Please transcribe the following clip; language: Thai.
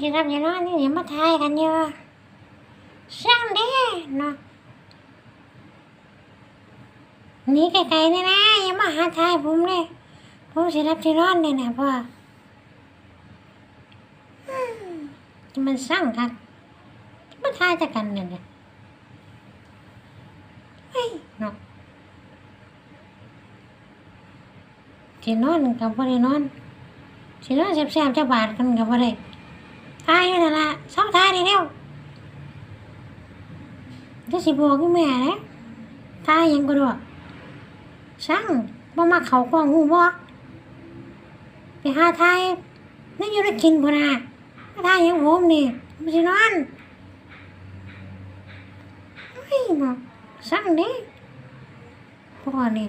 สิรับสินอนนี่อย่ามาทายกันเยอะสร้างเด้เนาะนีไกลๆนี่นะอย่ามาหาทายผมเลยผมสิรับสินอนเนี่ยนะพ่อมันสร้างครับมาทายจะกันเนี่ยเฮ้ยเนาะสินอนกับบ่ได้นอนสินอนแซ่บๆจะบาดกันกับบ่ได้ ทายอยู่นั่นล่ะเศร้าทายได้แล้วเดี๋ยวสิบอกกับแม่นะทายยังก็ดอกสั่างบ่มาเขากองหูบ่ไปหาทายนั่นอยู่ได้กินพุ่นะทายยังผมนี่มันสินอนเฮ้ยเนาะสั่งเด้พ่อนี่